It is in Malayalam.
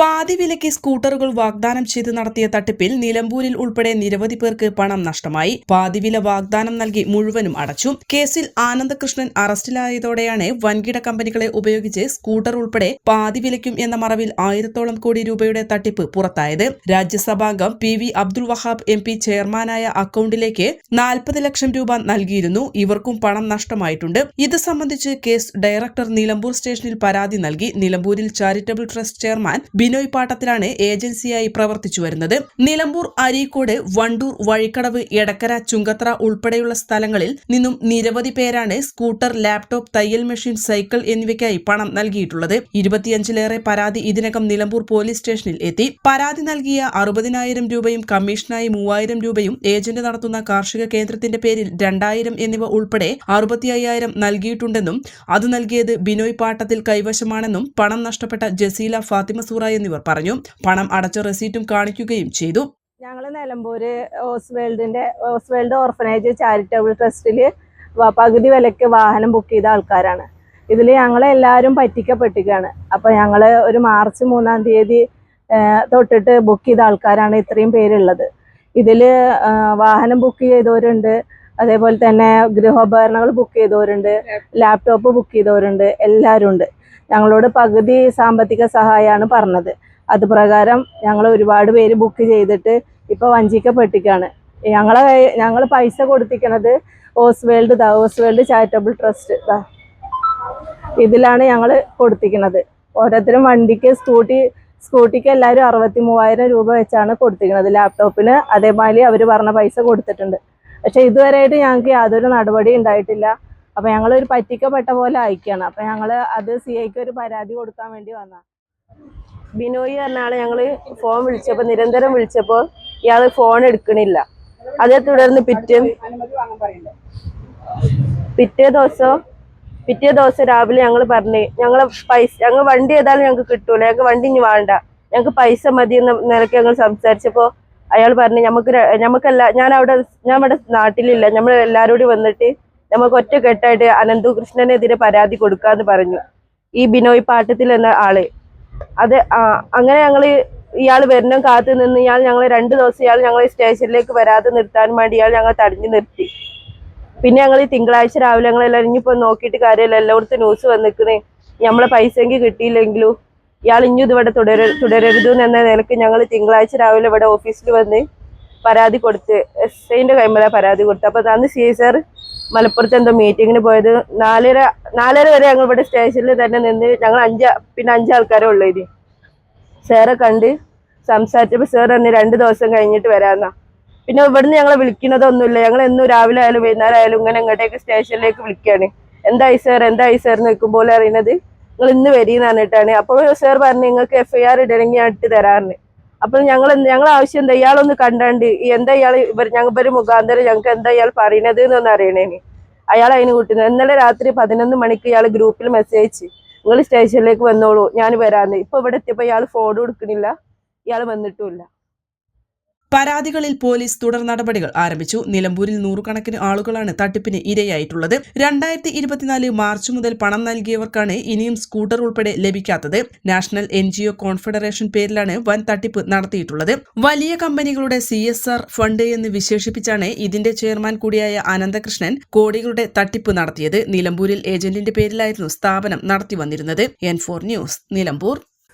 pá, പാതി വിലയ്ക്ക് സ്കൂട്ടറുകൾ വാഗ്ദാനം ചെയ്ത് നടത്തിയ തട്ടിപ്പിൽ നിലമ്പൂരിൽ ഉൾപ്പെടെ നിരവധി പേർക്ക് പണം നഷ്ടമായി. പാതി വില വാഗ്ദാനം നൽകി മുഴുവനും അടച്ചു. കേസിൽ ആനന്ദകൃഷ്ണൻ അറസ്റ്റിലായതോടെയാണ് വൻകിട കമ്പനികളെ ഉപയോഗിച്ച് സ്കൂട്ടർ ഉൾപ്പെടെ പാതി വിലയ്ക്കും എന്ന മറവിൽ ആയിരത്തോളം കോടി രൂപയുടെ തട്ടിപ്പ് പുറത്തായത്. രാജ്യസഭാംഗം P V Abdul Wahab M P ചെയർമാനായ അക്കൌണ്ടിലേക്ക് നാൽപ്പത് ലക്ഷം രൂപ നൽകിയിരുന്നു. ഇവർക്കും പണം നഷ്ടമായിട്ടുണ്ട്. ഇത് സംബന്ധിച്ച് കേസ് ഡയറക്ടർ നിലമ്പൂർ സ്റ്റേഷനിൽ പരാതി നൽകി. നിലമ്പൂരിൽ ചാരിറ്റബിൾ ട്രസ്റ്റ് ചെയർമാൻ ബിനോയ് പാട്ടത്തിലാണ് ഏജൻസിയായി പ്രവർത്തിച്ചു വരുന്നത്. നിലമ്പൂർ അരീക്കോട് വണ്ടൂർ വഴിക്കടവ് എടക്കര ചുങ്കത്ര ഉൾപ്പെടെയുള്ള സ്ഥലങ്ങളിൽ നിന്നും നിരവധി പേരാണ് സ്കൂട്ടർ ലാപ്ടോപ്പ് തയ്യൽ മെഷീൻ സൈക്കിൾ എന്നിവയ്ക്കായി പണം നൽകിയിട്ടുള്ളത്. ഇരുപത്തിയഞ്ചിലേറെ പരാതി ഇതിനകം നിലമ്പൂർ പോലീസ് സ്റ്റേഷനിൽ എത്തി. പരാതി നൽകിയ അറുപതിനായിരം രൂപയും കമ്മീഷനായി മൂവായിരം രൂപയും ഏജന്റ് നടത്തുന്ന കാർഷിക കേന്ദ്രത്തിന്റെ പേരിൽ രണ്ടായിരം എന്നിവ ഉൾപ്പെടെ അറുപത്തി അയ്യായിരം നൽകിയിട്ടുണ്ടെന്നും അത് നൽകിയത് ബിനോയ് പാട്ടത്തിൽ കൈവശമാണെന്നും പണം നഷ്ടപ്പെട്ട ജസീല ഫാത്തിമ സൂറ പറഞ്ഞു. പണം അടച്ച റെസീറ്റും കാണിക്കുകയും ചെയ്തു. ഞങ്ങൾ നിലമ്പൂര് ഓസ്വേൾഡിന്റെ ഓസ്വേൾഡ് ഓർഫനേജ് ചാരിറ്റബിൾ ട്രസ്റ്റിൽ പകുതി വിലക്ക് വാഹനം ബുക്ക് ചെയ്ത ആൾക്കാരാണ്. ഇതിൽ ഞങ്ങളെല്ലാവരും പറ്റിക്കപ്പെട്ടിരിക്കുകയാണ് അപ്പോൾ ഞങ്ങൾ ഒരു മാർച്ച് മൂന്നാം തീയതി തൊട്ടിട്ട് ബുക്ക് ചെയ്ത ആൾക്കാരാണ് ഇത്രയും പേരുള്ളത്. ഇതിൽ വാഹനം ബുക്ക് ചെയ്തവരുണ്ട്. അതേപോലെ തന്നെ ഗൃഹോപകരണങ്ങൾ ബുക്ക് ചെയ്തവരുണ്ട്. ലാപ്ടോപ്പ് ബുക്ക് ചെയ്തവരുണ്ട്. എല്ലാവരും ഉണ്ട് ഞങ്ങളോട് പകുതി സാമ്പത്തിക സഹായമാണ് പറഞ്ഞത്. അത് പ്രകാരം ഞങ്ങൾ ഒരുപാട് പേര് ബുക്ക് ചെയ്തിട്ട് ഇപ്പൊ വഞ്ചിക്കപ്പെട്ടിക്കാണ്. ഞങ്ങളെ ഞങ്ങൾ പൈസ കൊടുത്തിക്കണത് Oswald the Oswald charitable trust ഇതിലാണ് ഞങ്ങൾ കൊടുത്തിക്കണത്. ഓരോരുത്തരും വണ്ടിക്ക് സ്കൂട്ടി സ്കൂട്ടിക്ക് എല്ലാവരും അറുപത്തി മൂവായിരം രൂപ വെച്ചാണ് കൊടുത്തിരിക്കുന്നത് ലാപ്ടോപ്പിന് അതേമാതിരി അവർ പറഞ്ഞ പൈസ കൊടുത്തിട്ടുണ്ട്. പക്ഷെ ഇതുവരെയായിട്ട് ഞങ്ങൾക്ക് യാതൊരു നടപടി ഉണ്ടായിട്ടില്ല. അപ്പൊ ഞങ്ങൾ ഒരു പറ്റിക്കപ്പെട്ട പോലെ അയക്കുകയാണ് അപ്പൊ ഞങ്ങൾ അത് സി ഐക്ക് ഒരു പരാതി കൊടുക്കാൻ വേണ്ടി വന്ന ബിനോയ് പറഞ്ഞ ആളെ ഞങ്ങൾ ഫോൺ വിളിച്ചപ്പോൾ നിരന്തരം വിളിച്ചപ്പോൾ ഇയാൾ ഫോൺ എടുക്കണില്ല. അതേ തുടർന്ന് പിറ്റേ പിറ്റേ ദിവസം പിറ്റേ ദിവസം രാവിലെ ഞങ്ങൾ പറഞ്ഞു ഞങ്ങൾ പൈസ ഞങ്ങൾ വണ്ടി ഏതായാലും ഞങ്ങൾക്ക് കിട്ടൂല. ഞങ്ങൾക്ക് വണ്ടി ഇനി വേണ്ട. ഞങ്ങൾക്ക് പൈസ മതി എന്ന നിലയ്ക്ക് ഞങ്ങൾ സംസാരിച്ചപ്പോൾ അയാൾ പറഞ്ഞു നമുക്ക് നമുക്കല്ല ഞാൻ അവിടെ ഞാൻ അവിടെ നാട്ടിലില്ല. നമ്മൾ എല്ലാവരും കൂടി വന്നിട്ട് നമുക്ക് ഒറ്റക്കെട്ടായിട്ട് അനന്തുകൃഷ്ണനെതിരെ പരാതി കൊടുക്കാന്ന് പറഞ്ഞു. ഈ ബിനോയ് പാട്ടത്തിൽ എന്ന ആൾ. അത് അങ്ങനെ ഞങ്ങൾ ഇയാൾ വരുന്ന കാത്തു നിന്ന് ഇയാൾ ഞങ്ങൾ രണ്ട് ദിവസം ഇയാൾ ഞങ്ങൾ സ്റ്റേഷനിലേക്ക് വരാതെ നിർത്താൻ വേണ്ടി ഇയാൾ ഞങ്ങൾ തടഞ്ഞു നിർത്തി. പിന്നെ ഞങ്ങൾ തിങ്കളാഴ്ച രാവിലെ ഞങ്ങൾ എല്ലാവരും ഇനിയിപ്പോൾ നോക്കിയിട്ട് കാര്യമില്ല എല്ലായിടത്തും ന്യൂസ് വന്നിക്കണേ. നമ്മളെ എങ്കിൽ കിട്ടിയില്ലെങ്കിലും? ഇയാൾ ഇനി ഇതിവിടെ തുടര തുടരരുത് എന്ന നിലയ്ക്ക് ഞങ്ങൾ തിങ്കളാഴ്ച രാവിലെ ഇവിടെ ഓഫീസിൽ വന്ന് പരാതി കൊടുത്ത് എസ് ഐന്റെ കൈമല പരാതി കൊടുത്തു അപ്പോൾ അന്ന് സി സാർ മലപ്പുറത്ത് എന്തോ മീറ്റിങ്ങിന് പോയത്. നാലര നാലര വരെ ഞങ്ങൾ ഇവിടെ സ്റ്റേഷനിൽ തന്നെ നിന്ന് ഞങ്ങൾ അഞ്ച് പിന്നെ അഞ്ചാൾക്കാരെ ഉള്ളൂ ഇനി. സാറെ കണ്ട് സംസാരിച്ചപ്പോൾ സാർ തന്നെ രണ്ട് ദിവസം കഴിഞ്ഞിട്ട് വരാന്നാ. പിന്നെ ഇവിടുന്ന് ഞങ്ങളെ വിളിക്കുന്നതൊന്നുമില്ല. ഞങ്ങൾ എന്നും രാവിലെ ആയാലും വൈകുന്നേരം ആയാലും ഇങ്ങനെ ഇങ്ങോട്ടേക്ക് സ്റ്റേഷനിലേക്ക് വിളിക്കുകയാണ് എന്തായി സാർ? എന്തായി സാർ നിൽക്കുമ്പോൾ അറിയുന്നത് നിങ്ങൾ ഇന്ന് വരീന്ന് പറഞ്ഞിട്ടാണ്. അപ്പോൾ സാർ പറഞ്ഞു നിങ്ങൾക്ക് എഫ് ഐ ആർ ഇടണമെങ്കിൽ ഞാൻ ഇട്ട് തരാറുണ്ട് അപ്പോൾ ഞങ്ങൾ ഞങ്ങൾ ആവശ്യം എന്താ? ഇയാളൊന്ന് കണ്ടാണ്ട് എന്താ ഇയാൾ ഇവർ ഞങ്ങൾ ഇവർ മുഖാന്തരം ഞങ്ങൾക്ക് എന്താ ഇയാൾ പറയണത് എന്നൊന്ന് അറിയണേന് അയാൾ അതിന് കൂട്ടുന്നത്. ഇന്നലെ രാത്രി പതിനൊന്ന് മണിക്ക് ഇയാൾ ഗ്രൂപ്പിൽ മെസ്സേജ് അയച്ച് നിങ്ങൾ സ്റ്റേഷനിലേക്ക് വന്നോളൂ ഞാൻ വരാന്ന്. ഇപ്പൊ ഇവിടെ എത്തിയപ്പോ ഇയാൾ ഫോൺ കൊടുക്കണില്ല ഇയാൾ വന്നിട്ടുമില്ല പരാതികളിൽ പോലീസ് തുടർ നടപടികൾ ആരംഭിച്ചു. നിലമ്പൂരിൽ നൂറുകണക്കിന് ആളുകളാണ് തട്ടിപ്പിന് ഇരയായിട്ടുള്ളത്. രണ്ടായിരത്തി ഇരുപത്തിനാല് മാർച്ച് മുതൽ പണം നൽകിയവർക്കാണ് ഇനിയും സ്കൂട്ടർ ഉൾപ്പെടെ ലഭിക്കാത്തത്. National N G O confederation പേരിലാണ് വൻ തട്ടിപ്പ് നടത്തിയിട്ടുള്ളത്. വലിയ കമ്പനികളുടെ സി എസ് ആർ ഫണ്ട് എന്ന് വിശേഷിപ്പിച്ചാണ് ഇതിന്റെ ചെയർമാൻ കൂടിയായ അനന്തകൃഷ്ണൻ കോടികളുടെ തട്ടിപ്പ് നടത്തിയത്. നിലമ്പൂരിൽ ഏജന്റിന്റെ പേരിലായിരുന്നു സ്ഥാപനം നടത്തി വന്നിരുന്നത് N four news Nilambur.